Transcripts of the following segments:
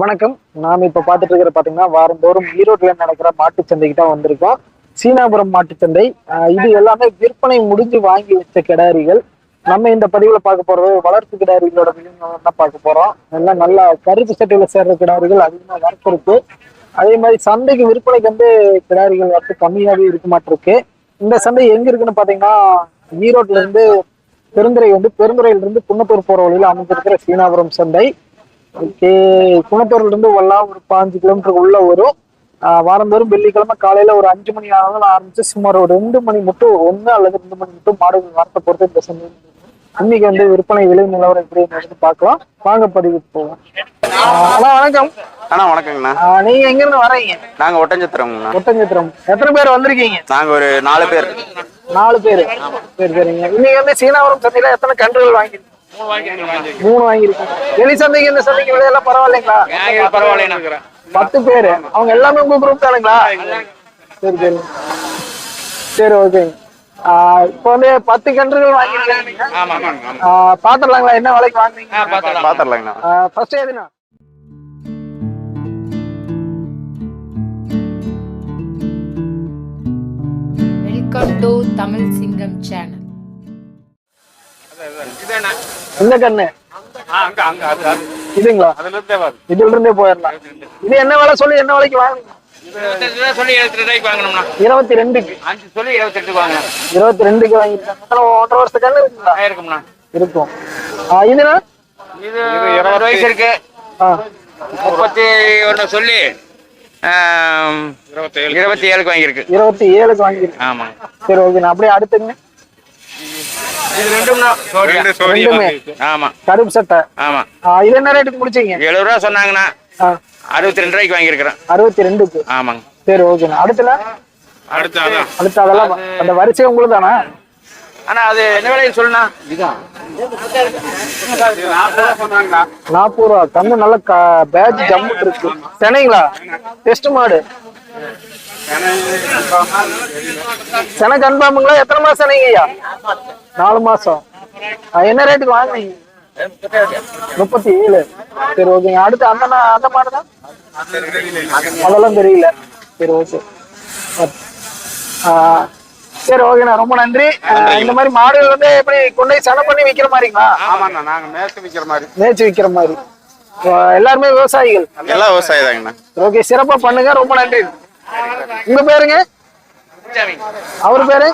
வணக்கம். நாம இப்ப பாத்துட்டு இருக்கிற பாத்தீங்கன்னா வாரந்தோறும் ஈரோட்ல நடக்கிற மாட்டு சந்தைக்கு தான் வந்திருக்கோம். சீனாபுரம் மாட்டுச்சந்தை இது எல்லாமே விற்பனை முடிஞ்சு வாங்கி வச்ச கிடாரிகள். நம்ம இந்த பதிவுல பார்க்க போறது வளர்ப்பு கிடாரிகளோட தான் பார்க்க போறோம். எல்லாம் நல்லா கருப்பு சட்டையில சேர்ற கிடாரிகள் அதிகமா வரப்பு இருக்கு. அதே மாதிரி சந்தைக்கு விற்பனைக்கு வந்து கிடாரிகள் வரத்து கம்மியாவே இருக்க மாட்டிருக்கு. இந்த சந்தை எங்க இருக்குன்னு பாத்தீங்கன்னா ஈரோட்ல இருந்து பெருந்துறை வந்து பெருந்துறையில இருந்து குன்னத்தூர் போற வழியில அமைஞ்சிருக்கிற சீனாபுரம் சந்தை. ஓகே குணத்தூர்ல இருந்து வரலாம் ஒரு பாஞ்சு கிலோமீட்டர் உள்ள வரும். வாரந்தோறும் வெள்ளிக்கிழமை காலையில ஒரு அஞ்சு மணி ஆனாலும் ஆரம்பிச்சு சுமார் ஒரு ரெண்டு மணி மட்டும் ஒண்ணு அல்லது ரெண்டு மணி மட்டும் மாடுகள் வாரத்தை பொறுத்து இந்த சந்தை இன்னைக்கு வந்து விற்பனை விலை நிலவரம் எப்படி நடந்து பார்க்கலாம். வாங்க பதிவுக்கு போவோம் அண்ணா வணக்கம். அண்ணா வணக்கங்கண்ணா. நீங்க எங்க இருந்து வரீங்க? நாங்க ஒட்டஞ்சத்திரங்கண்ணா ஒட்டஞ்சத்திரம். எத்தனை பேர் வந்திருக்கீங்க? நாங்க ஒரு நாலு பேர். நாலு பேர். சரி சரிங்க. இன்னைக்கு வந்து சீனாபுரம் சந்தையில எத்தனை கன்றுகள் வாங்கி மூணு வாங்கியிருக்கீங்க வெளி சந்தைக்கு இந்த சந்தைக்கு விலையெல்லாம் பரவாயில்லைங்களா? பரவாயில்ல பத்து பேரு. அவங்க எல்லாமே உங்க குரூப் தானுங்களா? சரி சரி. சரி ஓகே இப்போ வந்து பத்து கன்றுகள் வாங்கியிருக்கீங்க பாத்துடலாங்களா? என்ன விலைக்கு வாங்குறீங்க? பாத்திரலாங்கண்ணா ஃபர்ஸ்ட் எதுனா welcome to Tamil Singam channel இந்த கண்ணு. இதுங்களா? இதுல இருந்தே போயிடலாம். இது என்ன விலை சொல்லி என்ன விலைக்கு சொல்லி இருபத்தி ரூபாய்க்கு வாங்கணும்னா இருபத்தி ரெண்டுக்கு அஞ்சு சொல்லி இருபத்தி வாங்க. இருபத்தி ரெண்டுக்கு வாங்கிருக்காங்க ஒன்றரை வருஷத்து கண்ணு இருக்குங்களா? இருக்கும்ண்ணா. இருக்கும். இதுனா இது இருபது வயசு இருக்கு. முப்பத்தி ஒண்ணு சொல்லி இருபத்தி ஏழுக்கு வாங்கியிருக்கு. இருபத்தி ஏழுக்கு வாங்கிருக்கேன் ஆமாங்க. சரி ஓகே நான் அப்படியே அடுத்துங்க. இது ஆமா. கருப்பு சட்டை. ஆமா. இது என்ன ரேட்டுக்கு முடிச்சீங்க? எழுபது ரூபா சொன்னாங்கண்ணா அறுபத்தி ரெண்டு ரூபாய்க்கு வாங்கியிருக்கிறேன். அறுபத்தி ரெண்டுக்கு ஆமாங்க. சரி ஓகேண்ணா அடுத்துல? அடுத்து அதான். அடுத்து அதெல்லாம் அந்த வரிசை உங்களுக்கு தானே அண்ணா அது என்ன விலைன்னு சொல்லுண்ணா? நாற்பது ரூபா. கண்ணு நல்ல பேட்ச் ஜம்முட்டு இருக்கு. சென்னைங்களா? டெஸ்ட் மாடு. சென கன்ஃபார்முங்களா? எத்தனை மாசம் சென்னைங்க ஐயா நாலு மாசம். என்ன ரேட்டுக்கு வாங்குனீங்க? முப்பத்தி ஏழு சரி ஓகேங்க அடுத்து அந்த அந்த மாடு தான்? அதெல்லாம் தெரியல. சரி ஓகே சரி ஓகேண்ணா ரொம்ப நன்றி. இந்த மாதிரி மாடுகள் வந்து எப்படி கொண்டு போய் செனை பண்ணி விற்கிற மாதிரிங்களா? ஆமாண்ணா நாங்க மேற்கு விற்கிற மாதிரி. மேய்ச்சி விற்கிற மாதிரி. எல்லாருமே விவசாயிகள். எல்லாம் விவசாயி தாங்கண்ணா. ஓகே சிறப்பா பண்ணுங்க. ரொம்ப நன்றி. உங்க பேருங்க? அவர் பேரு?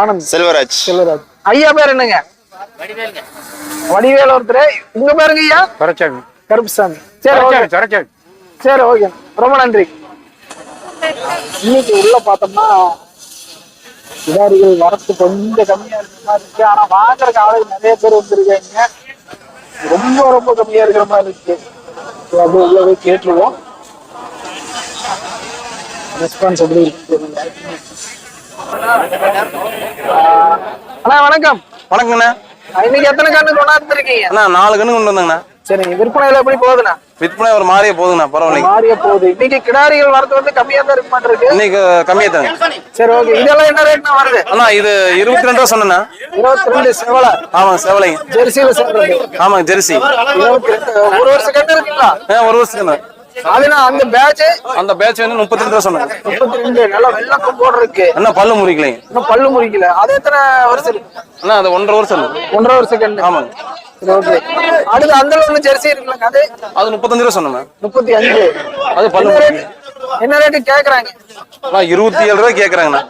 ஆனந்த். செல்வராஜ். செல்வராஜ். ஐயா பேர் என்னங்க? வடிவேல் ஒருத்தர். உங்க பேருங்க ஐயா? குறைச்சாங்க கருப்புசாமி. சரி ஓகே. குறைச்சாங்க சரி ஓகே. ரொம்ப நன்றி. இன்னைக்கு உள்ள பார்த்தோம்னா கிடாரிகள் வரத்து கொஞ்சம் கம்மியா இருக்கிற மாதிரி இருக்கு. ஆனா வாங்குறதுக்கு ஆளுங்க நிறைய பேர் வந்திருக்காங்க. ரொம்ப ரொம்ப கம்மியா இருக்கிற மாதிரி இருக்கு. சரி, அப்படியே உள்ள போய் கேட்டுருவோம். ஆஹ் அண்ணா வணக்கம். வணக்கங்கண்ணா. இன்னைக்கு எத்தனை கண்ணு கொண்டாந்துருக்கீங்க? அண்ணா நாலு கண்ணு கொண்டு வந்தாங்கண்ணா. சரிங்க. விற்பனையில எப்படி போகுதுண்ணா? விற்பனை ஒரு மாதிரியே போதுங்கண்ணா பரவாயில்லைங்க. மாறிய போகுது. இன்னைக்கு கிடாரிகள் வரது வந்து கம்மியா தான் இருக்க மாட்டிருக்கு இன்னைக்கு கம்மியாக தாங்க சரி ஓகே. இதெல்லாம் என்ன ரேட்னா வருது? அண்ணா இது இருபத்தி ரெண்டு ரூபா சொன்னேண்ணா. இருபத்தி ரெண்டு செவல? ஆமாங்க செவலைங்க. ஜெர்சியில சேர்றது ஆமாங்க ஜெர்சி. ஒரு வருஷம் கண்டு இருக்குங்களா? ஒரு வருஷத்துக்குண்ணா அதுனா அந்த பேட்ச் அந்த பேட்ச் வந்து முப்பத்தி ரெண்டு ரூபா சொன்னாங்க. முப்பத்தி ரெண்டு நல்லா வெள்ளக்கம் போட இருக்கு அண்ணா பல்லு முறிக்கலைங்க இன்னும் பல்லு முறிக்கல. அது எத்தனை வருஷம்? இருக்கு அண்ணா அது ஒன்றரை வருஷம் ஒன்றரை வருஷம் கண்டு ஆமாங்க. ஓகே அடுத்து அந்த ஒன்று ஜெர்சி இருக்குல்லங்க அது? அது முப்பத்தஞ்சு ரூபா சொன்னேன் முப்பத்தி அஞ்சு. அது பல்லு என்ன என்ன ரேட்டு கேக்குறாங்க? அண்ணா இருபத்தி ஏழு ரூபாய் கேட்குறாங்கண்ணா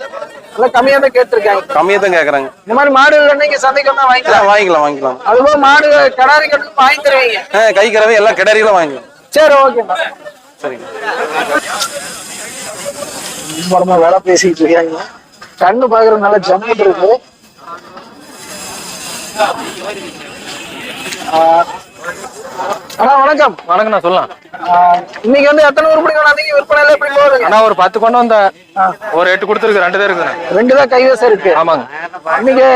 நல்லா கம்மியா தான் கேட்டிருக்காங்க. கம்மியாக தான் கேட்குறாங்க இந்த மாதிரி மாடுகள் என்னைக்கு சந்தைக்கு வந்தா வாங்கிக்கலாம். வாங்கிக்கலாம் வாங்கிக்கலாம். மாடு கடாரி கட்டு வாங்கி தருவீங்க. கை கறவை எல்லாம் கிடாரிகளும் வாங்கிக்கலாம். சரி ஓகேண்ணா சரிங்க. மரமா வேலை பேசிட்டு இருக்காங்க. கண்ணு பாக்குறது நல்லா ஜம்முட்டு இருக்கு அண்ணா வணக்கம். வணக்கண்ணா சொல்லலாம். இன்னைக்கு வந்து எத்தனை உருப்படி கொண்டாந்தீங்க விற்பனையில எப்படி போகுதுங்க அண்ணா ஒரு பத்து கொண்டு வந்த ஒரு எட்டு கொடுத்துருக்கு ரெண்டு தான் இருக்குண்ணா ரெண்டு தான் கைவசம் இருக்கு. ஆமாங்க. இன்னைக்கு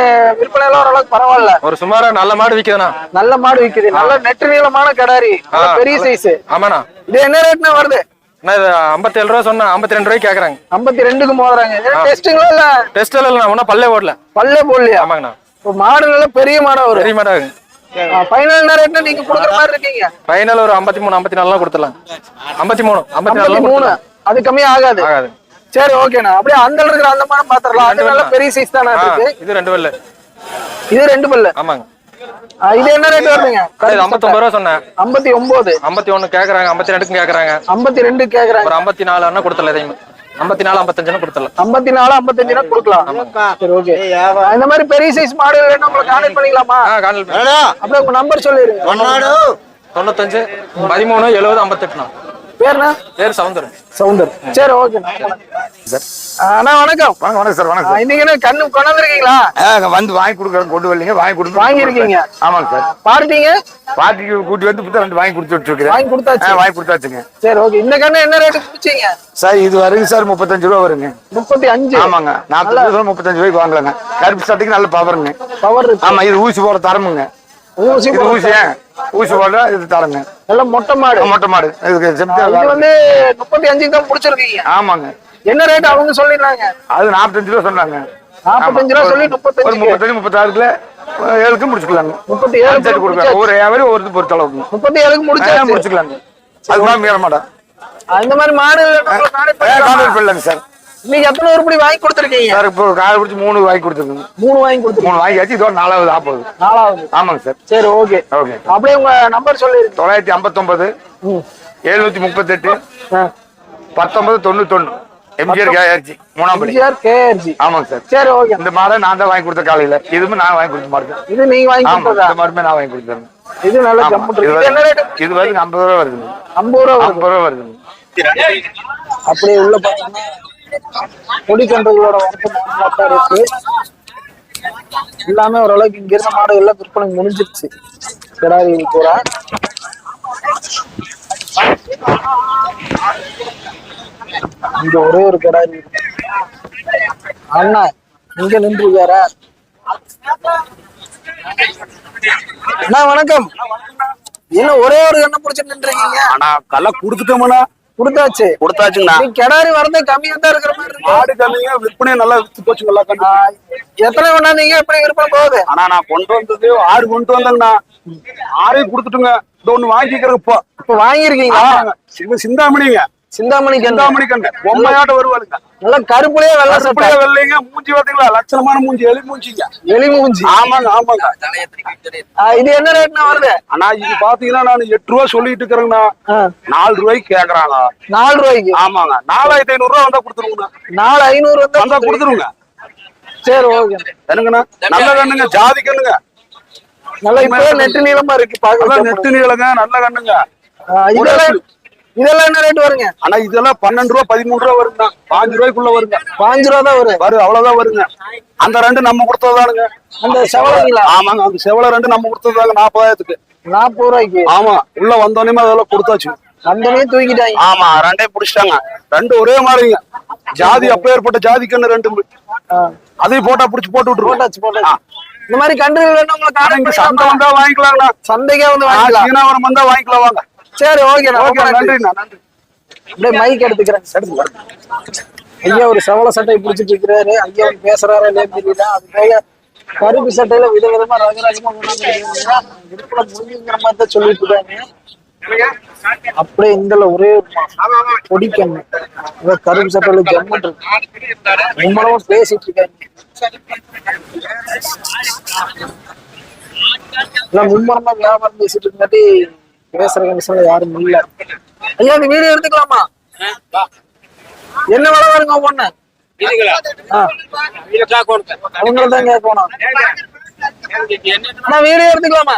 விற்பனையில ஓரளவுக்கு பரவாயில்ல. ஒரு சுமாரா நல்ல மாடு விற்குதுண்ணா நல்ல மாடு விக்குது. நல்ல நெட்டு நீளமான கடாரி. பெரிய சைஸ் ஆமாண்ணா. இது என்ன ரேட்னா வருது? இது ஐம்பத்தேழு ரூபா சொன்னா ஐம்பத்தி ரெண்டு ரூபாய்க்கு கேட்குறாங்க ஐம்பத்தி ரெண்டுக்கு மோதுறாங்க டெஸ்ட்டுங்களா இல்ல? டெஸ்ட் இல்லைண்ணா ஒன்றும் பல்லே ஓடல. பல்லே போடலையா? ஆமாங்கண்ணா. மாடு நல்ல பெரிய மாடா பெரிய மாடா ஃபைனல் ரேட்னா நீங்க கொடுக்குற மாதிரி இருக்கீங்க? ஃபைனல் ஒரு மூணு ஐம்பத்தி நாலுலாம் கொடுத்துடலாம். ஐம்பத்தி மூணு. அது கம்மியா ஆகாது. ஆகாது. சரி ஓகேண்ணா அப்படியே அந்த இருக்கிற அந்த மாதிரி பாத்திரலாம் அது நல்ல. பெரிய சைஸ் தானே இருக்கு. இது ரெண்டு வெள்ளு. இது ரெண்டு பல்லு ஆமாங்க. இது என்ன ரேட் வருதுங்க? ஐம்பத்தொன்பது ரூபா சொன்னேன். ஐம்பத்தி ஒன்பது. ஐம்பத்தி ஒண்ணு கேக்குறாங்க ஐம்பத்தி ரெண்டுக்கும் கேக்குறாங்க. ஐம்பத்தி ரெண்டு கேக்குறாங்க. ஒரு ஐம்பத்தி நாலு அண்ணா கொடுத்தல இதையும். ஐம்பத்தி நாலு ஐம்பத்தஞ்சுன்னு கொடுத்தலாம் ஐம்பத்தி நாலு ஐம்பத்தஞ்சுனா கொடுக்கலாம். சரி ஓகே இந்த மாதிரி பெரிய சைஸ் மாடல் வேணும் உங்களுக்கு கான்டெக்ட் பண்ணிக்கலாமா? அப்படியே உங்க நம்பர் சொல்லிருங்க தொண்ணூத்தஞ்சு பதிமூணு எழுபது ஐம்பத்தெட்டுண்ணா. பேருண்ணா பேர் சவுந்தரம். சவுந்தர். சரி ஓகே அண்ணா வணக்கம். வாங்க வணக்கம் சார் வணக்கம் இன்னைக்கு என்ன கண்ணு கொண்டாந்துருக்கீங்களா? சார் வந்து வாங்கி கொடுக்குறேன் கொண்டு வரலீங்க வாங்கி கொடுத்து வாங்கியிருக்கீங்க. ஆமாங்க சார். பார்ட்டிங்க பாட்டிக்கு கூட்டி வந்து இப்போ ரெண்டு வாங்கி கொடுத்து விட்டுருக்கிறேன் வாங்கி கொடுத்தாச்சு. வாங்கி கொடுத்தாச்சுங்க. சரி ஓகே இந்த கண்ணு என்ன ரேட்டு பிடிச்சீங்க? சார் இது வருங்க சார் முப்பத்தஞ்சு ரூபா வருங்க. முப்பத்தி அஞ்சு. ஆமாங்க. நாற்பது ரூபா முப்பத்தஞ்சு ரூபாய்க்கு வாங்கலாங்க. கருப்பு சட்டைக்கு நல்ல பவருங்க பவர் ஆமா இது ஊசி போட தரமுங்க. ஊசி ஊசி ஊசி போட இது தரங்க. நல்ல மொட்டை மாடு. மொட்டை மாடு. இதுக்கு இது வந்து முப்பத்தி அஞ்சுக்கு தான் முடிச்சிருக்கீங்க ஆமாங்க. என்ன ரேட் அவங்க சொல்லிடுறாங்க? அது நாற்பத்தஞ்சு ரூபா சொன்னாங்க. நாற்பத்தஞ்சு ரூபா சொல்லி முப்பத்தஞ்சு முப்பத்தஞ்சு முப்பத்தாறுக்குள்ள ஏழுக்கு முடிச்சுக்கலாங்க முப்பத்தி ஏழு சரி கொடுக்குறாங்க. ஒரு வியாபாரி ஒரு பொறுத்த அளவுக்கு முப்பத்தி ஏழுக்கு முடிச்சாச்சு. முடிச்சுக்கலாங்க. அது மாதிரி மீற மாட்டேன் இந்த மாதிரி மாடு? கான்டாக்ட் பண்ணலாங்க சார். இன்னைக்கு எத்தனை உருப்படி வாங்கி கொடுத்துருக்கீங்க? சார் இப்போ காலை பிடிச்சி மூணு வாங்கி கொடுத்துருக்குங்க மூணு வாங்கி கொடுத்துருக்கீங்க. மூணு வாங்கியாச்சு இதோட நாலாவது ஆப்போகுது நாலாவது. ஆமாங்க சார். சரி ஓகே. ஓகே. அப்படியே உங்க நம்பர் சொல்லிருங்க தொள்ளாயிரத்தி ஐம்பத்தொன்பது. எழுநூத்தி முப்பத்தெட்டு. பத்தொன்பது தொண்ணூத்தொன்னு. எம்ஜிஆர் கேஆர்ஜி மூணாம் படி. எம்ஜிஆர் கேஆர்ஜி ஆமாங்க சார். சரி ஓகே. இந்த மாடை நான் தான் வாங்கி கொடுத்த காலையில. இதுவும் நான் வாங்கி கொடுத்த மாதிரி இது நீங்க வாங்கி கொடுத்ததா? இந்த மாதிரிமே நான் வாங்கி கொடுத்தேன். இது நல்ல. ஜம்முன் இது இது வந்து- இது வந்து ஐம்பது ரூபா வருதுங்க ஐம்பது ரூபா வருது. ஐம்பது ரூபா வருதுங்க அப்படியே உள்ள பாத்தீங்கன்னா கொடி கன்றுகளோட வரத்து இருக்கு. எல்லாமே ஓரளவுக்கு இங்க இருந்த மாடு எல்லாம் விற்பனை முடிஞ்சிருச்சு. கிடாரி கூட இங்க ஒரே ஒரு கிடாரி அண்ணா இங்க நின்றுக்காரா அண்ணா வணக்கம். என்ன ஒரே ஒரு கண்ணை பிடிச்சிட்டு நின்றீங்க ஆனா கல்ல குடுத்துட்டோம்னா கொடுத்தாச்சு. கொடுத்தாச்சுங்கண்ணா. நீ கிடாரி வரது கம்மியா தான் இருக்கிற மாதிரி இருக்கு. ஆடு கம்மிங்க விற்பனை நல்லா வித்து போச்சு நல்லா கண்டு. ஆ, எத்தனை கொண்டாந்தீங்க எப்படி விற்பனை போகுது? ஆனா நான் கொண்டு வந்தது ஆடு கொண்டு வந்தேங்கண்ணா. ஆடையும் கொடுத்துட்டுங்க. இந்த ஒண்ணு வாங்கிக்கிறேன் இப்போ. இப்ப வாங்கியிருக்கீங்களா? சிந்தாமணிங்க. சிந்தாமணி கண்டு சிந்தாமணி கண்டு பொம்மையாட்ட வருவாளுங்க. நல்லா கருப்புலயே வெள்ளை சட்டை. அப்படியே வெள்ளைங்க மூஞ்சி பாத்தீங்களா லட்சணமான மூஞ்சி எலி மூஞ்சிங்க. வெளி மூஞ்சி. ஆமாங்க ஆமாங்க. இது என்ன ரேட்னா வருது? ஆனா இது பாத்தீங்கன்னா நான் எட்டு ரூபா சொல்லிட்டு இருக்கிறேங்கண்ணா. நாலு ரூபாய்க்கு கேக்குறாங்க நாலு ரூபாய்க்கு? ஆமாங்க. நாலாயிரத்தி ஐநூறு ரூபா வந்தா கொடுத்துருங்கண்ணா. நாலு ஐநூறு வந்தா வந்தா கொடுத்துருங்க. சரி ஓகே. என்னங்கண்ணா? நல்ல கண்ணுங்க ஜாதி கண்ணுங்க. நல்லா இப்போ நெட்டு நீளமா இருக்கு நல்லா பாக்க நெட்டு நீளங்க நல்ல கண்ணுங்க. இதெல்லாம் என்ன ரேட் வருங்க? ஆனா இதெல்லாம் பன்னெண்டு ரூபா பதிமூணு ரூபா வருங்க. பாஞ்சு ரூபாய்க்குள்ள வருங்க. பாஞ்சு ரூபா தான் வரும். வரும் அவ்வளவுதான் வருங்க. அந்த ரெண்டு நம்ம கொடுத்ததானுங்க அந்த செவலைங்களா ஆமாங்க அந்த செவலை ரெண்டு நம்ம கொடுத்ததாங்க நாற்பதாயிரத்துக்கு. நாற்பது ரூபாய்க்கு? ஆமா உள்ள வந்தோடனே அதெல்லாம் கொடுத்தாச்சு. அந்தனே தூக்கிட்டாங்க. ஆமா ரெண்டே புடிச்சிட்டாங்க. ரெண்டு ஒரே மாதிரிங்க. ஜாதி அப்பேற்பட்ட ஜாதிக்குன்னு ரெண்டு அதையும் போட்டா புடிச்சு போட்டு விட்டுருவோம். போட்டாச்சு போட்டாச்சு. இந்த மாதிரி கன்றுகள் வேணும் உங்களுக்கு சந்தை? வந்தா வாங்கிக்கலாங்கண்ணா. சந்தைக்கே வந்து வாங்கிக்கலாம். சீனாவரம் வந்தா வாங்கிக்கலாம் வாங்க. சரி ஓகே நன்றி. நன்றி. அப்படியே மைக் எடுத்துக்கிறேன் ஐயா ஒரு செவல சட்டை பிடிச்சிட்டு இருக்கிறாரு. ஐயா பேசுறாரா இல்லையா தெரியல. அது போக கருப்பு சட்டையில விதவிதமா ரகரகமா கொண்டாந்து விடுப்புல முடியுங்கிற மாதிரி தான் சொல்லிட்டு இருக்காங்க. அப்படியே இந்த ஒரே பொடி கண்ணு கருப்பு சட்டையில ஜம்மன் இருக்கு. உம்மளவா பேசிட்டு இருக்காங்க. மும்மரமா வியாபாரம் பேசிட்டு இருக்காட்டி பேசுற கண்டிஷன்ல யாரும் இல்ல. ஐயா இந்த வீடியோ எடுத்துக்கலாமா? என்ன வேலை வருங்க ஒண்ணு அவங்கள கேட்கணும். அண்ணா வீடியோ எடுத்துக்கலாமா?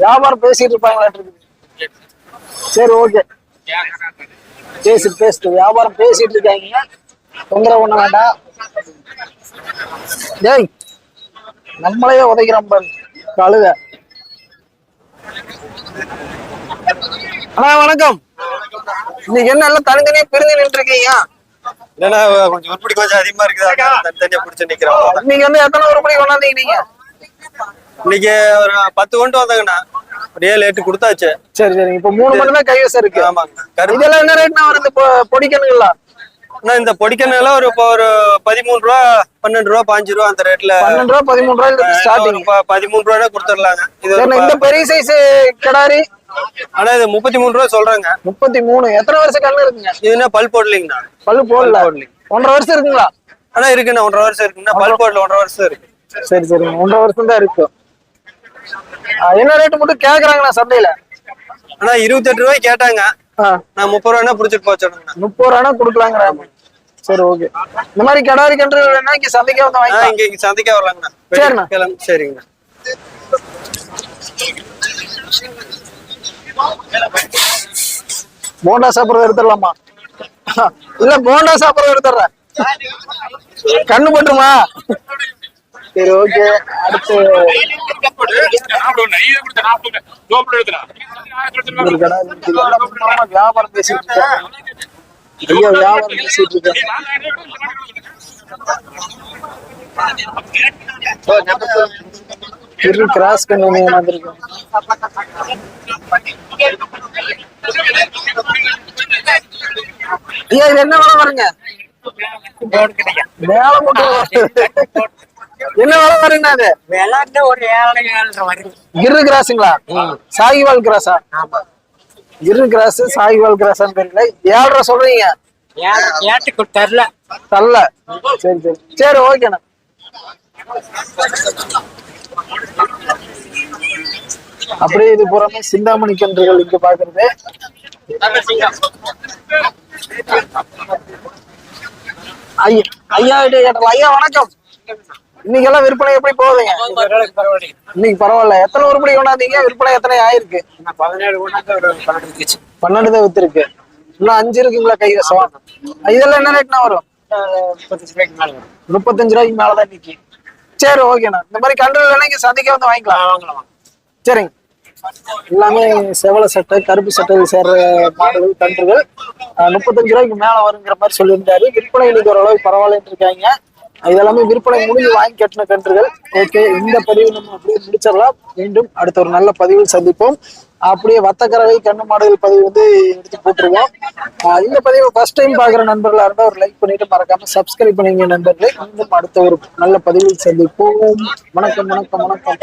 வியாபாரம் பேசிட்டு இருப்பாங்களாட்டு சரி ஓகே. பேசிட்டு பேசிட்டு வியாபாரம் பேசிட்டு இருக்காங்க. தொந்தரவு பண்ண வேண்டாம். ஏய் நம்மளையே உதைக்கிறான் பாரு. கழுத. அண்ணா வணக்கம். இன்னைக்கு என்ன எல்லாம் தனித்தனியா பிரிஞ்சு நின்று இருக்கீங்க இல்லைன்னா கொஞ்சம் உருப்படி கொஞ்சம் அதிகமா இருக்குதா. தனித்தனியா பிடிச்சு நிக்கிறோம். இன்னைக்கு வந்து எத்தனை உருப்படி கொண்டாந்தீங்க நீங்க? இன்னைக்கு ஒரு பத்து கொண்டு வந்தாங்கண்ணா. ஒரு ஏழு எட்டு கொடுத்தாச்சு. சரி சரி. இப்ப மூணு மட்டும் தான் கைவசம் இருக்கு. ஆமாங்க இதெல்லாம் என்ன ரேட்னா வருது? பொடிக்கணுங்களா? ஆனா இந்த பொடிக்கண்ணெல்லாம் ஒரு இப்போ ஒரு பதிமூணு ரூபா பன்னெண்டு ரூபா பாஞ்சு ரூபா அந்த ரேட்ல பன்னெண்டு ரூபா பதிமூணு ரூபாயில ஸ்டார்டிங் பதிமூணு ரூபா கொடுத்துடலாங்க இது இந்த பெரிய சைஸ் கிடாரி. ஆனா இது முப்பத்தி மூணு ரூபா சொல்றாங்க. முப்பத்தி மூணு. எத்தனை வருஷம் கண்ணு இருக்குங்க? இது என்ன பல் போடலைங்கண்ணா பல்லு போடல. ஒன்றரை வருஷம் இருக்குங்களா? ஆனா இருக்குண்ணா ஒன்றரை வருஷம் இருக்குண்ணா. பல் போடல ஒன்றரை வருஷம் இருக்கு. சரி சரிங்க. ஒன்றரை வருஷம் தான் இருக்கு. என்ன ரேட்டு மட்டும் கேக்குறாங்கண்ணா சந்தையில? ஆனா இருபத்தெட்டு ரூபாய் கேட்டாங்க. நான் முப்பது ரூபாய்னா புடிச்சிட்டு போச்சுடுங்கண்ணா முப்பது ரூபா கொடுக்கலாங்கிறாங்க சரி ஓகே இந்த மாதிரி கிடாரி கன்று வேணா இங்க சந்தைக்கே வந்து இங்க இங்க சந்தைக்கே வரலாங்கண்ணா. சரிண்ணா. கிளம்பு சரிங்கண்ணா. போண்டா சாப்பிடுறது எடுத்துடலாமா? இல்ல போண்டா சாப்பிடுறது எடுத்துடுறேன். கண்ணு போட்டுமா? சரி ஓகே அடுத்து வியாபாரம் பேசிட்டு இருக்கேன் ஐயா வியாபாரம் பேசிட்டு இருக்கேன் இரு கிராஸ் பண்ணி வந்திருக்கேன் ஐயா என்ன விலை வருங்க? மேல மட்டும் என்ன விலை அது? ஒரு ஏழரை கிராஸுங்களா சாகிவால் கிராஸா கிரு கிராஸ் சாகிவால் கிராஸான்னு தெரியல. ஏழரை சொல்றீங்க. ஏழரை கேட்டு கொடுத்தரல தரல சரி சரி. சரி ஓகேண்ணா அப்படியே இது புறமே சிந்தாமணி கன்றுகள் இங்க பாக்குறது. ஐயா ஐயா ஐயா வணக்கம். இன்னைக்கு எல்லாம் விற்பனை எப்படி போகுதுங்க? இன்னைக்கு பரவாயில்ல. எத்தனை உருப்படி கொண்டாந்தீங்க? விற்பனை எத்தனை ஆயிருக்கு? பன்னெண்டு தான் வித்துருக்கு. இன்னும் அஞ்சு இருக்குங்களா கைவசம் இதெல்லாம் என்ன ரேட்னா வரும்? முப்பத்தஞ்சு ரூபாய்க்கு மேல வரும். முப்பத்தஞ்சு ரூபாய்க்கு மேலதான் இன்னைக்கு. சரி ஓகேண்ணா. இந்த மாதிரி கன்று வேணா இங்க சந்தைக்கு வந்து வாங்கிக்கலாம். வாங்கலாம் சரிங்க. எல்லாமே செவல சட்டை கருப்பு சட்டை சேர்ற மாடுகள் கன்றுகள். முப்பத்தஞ்சு ரூபாய்க்கு மேல வருங்கிற மாதிரி சொல்லியிருந்தாரு. விற்பனை இன்னைக்கு ஓரளவுக்கு பரவாயில்லன்னு இருக்காங்க. இதெல்லாமே விற்பனை முடிஞ்சு வாங்கி கட்டின கன்றுகள். ஓகே இந்த பதிவு நம்ம அப்படியே முடிச்சிடலாம். மீண்டும் அடுத்த ஒரு நல்ல பதிவில் சந்திப்போம். அப்படியே வத்தக்கரவை கண்ணு மாடுகள் பதிவு வந்து எடுத்து போட்டுருவோம். இந்த பதிவை ஃபர்ஸ்ட் டைம் பாக்குற நண்பர்களா இருந்தா ஒரு லைக் பண்ணிட்டு மறக்காம சப்ஸ்கிரைப் பண்ணிங்க நண்பர்களே. மீண்டும் அடுத்த ஒரு நல்ல பதிவில் சந்திப்போம். வணக்கம் வணக்கம் வணக்கம்.